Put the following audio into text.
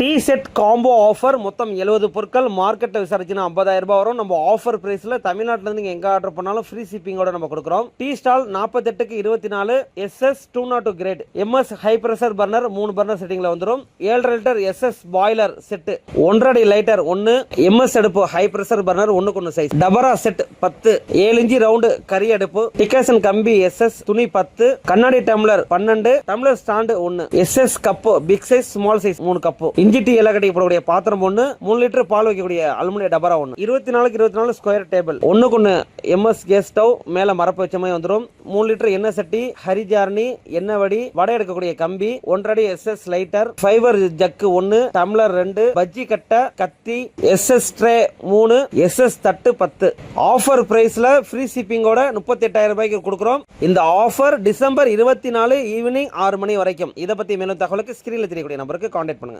Tea set combo offer மொத்தம் எழுபது பொருட்கள் மார்க்கெட்டை விசாரிச்சுன்னா ஐம்பதாயிரம் ரூபாய் வரும். நம்ம ஆஃபர் பிரைஸில் தமிழ்நாட்டில் நீங்கள் எங்கே ஆர்டர் பண்ணாலும் ஃப்ரீ ஷிப்பிங்கோட நம்ம கொடுக்குறோம். டீ ஸ்டால் நாற்பத்தெட்டுக்கு இருபத்தி நாலு SS two not two grade MS high pressure burner மூணு பர்னர் செட்டிங்கில் வந்துடும் ஏழரை லிட்டர் எஸ்எஸ் பாய்லர் செட்டு ஒன்றரை லைட்டர் ஒன்று எம்எஸ் அடுப்பு ஹை ப்ரெஷர் பர்னர் ஒன்றுக்கு ஒன்று சைஸ் டபரா செட் பத்து. ஏழு இஞ்சி ரவுண்டு கறி அடுப்பு. டிக்கேசன் கம்பி எஸ்எஸ் துணி பத்து. கண்ணாடி டம்ளர் பன்னெண்டு. டம்ளர் ஸ்டாண்டு ஒன்று SS cup big size small size மூணு கப்பு இஞ்சி இலை கட்டி போடக்கூடிய பாத்திரம் ஒன்று மூணு லிட்டர் பால் வைக்கக்கூடிய அலுமினிய டபரா ஒன்று இருபத்தி நாலுக்கு இருபத்தி நாலு ஸ்கொயர் டேபிள் ஒன்றுக்கு ஒன்று எம்எஸ் கேஸ் ஸ்டவ் மேலே மரப்பு வச்ச மாதிரி வந்துடும் மூணு லிட்டர் எண்ணெய் சட்டி ஹரிஜார்னி எண்ணெய் வடி வடை எடுக்கக்கூடிய கம்பி ஒன்றரை எஸ்எஸ் லைட்டர் ஃபைபர் ஜக்கு ஒன்று டம்ளர் ரெண்டு பஜ்ஜி கட்டை கத்தி எஸ்எஸ் ட்ரே மூணு எஸ்எஸ் தட்டு பத்து. ஆஃபர் பிரைஸ்ல ஃப்ரீ ஷிப்பிங்கோட முப்பத்தி எட்டாயிரம் ரூபாய்க்கு கொடுக்குறோம். இந்த ஆஃபர் டிசம்பர் இருபத்தி நாலு ஈவினிங் ஆறு மணி வரைக்கும். இதை பத்தி மேலும் தகவலுக்கு ஸ்கிரீன்ல தெரியக்கூடிய நம்பருக்கு கான்டாக்ட் பண்ணுங்க.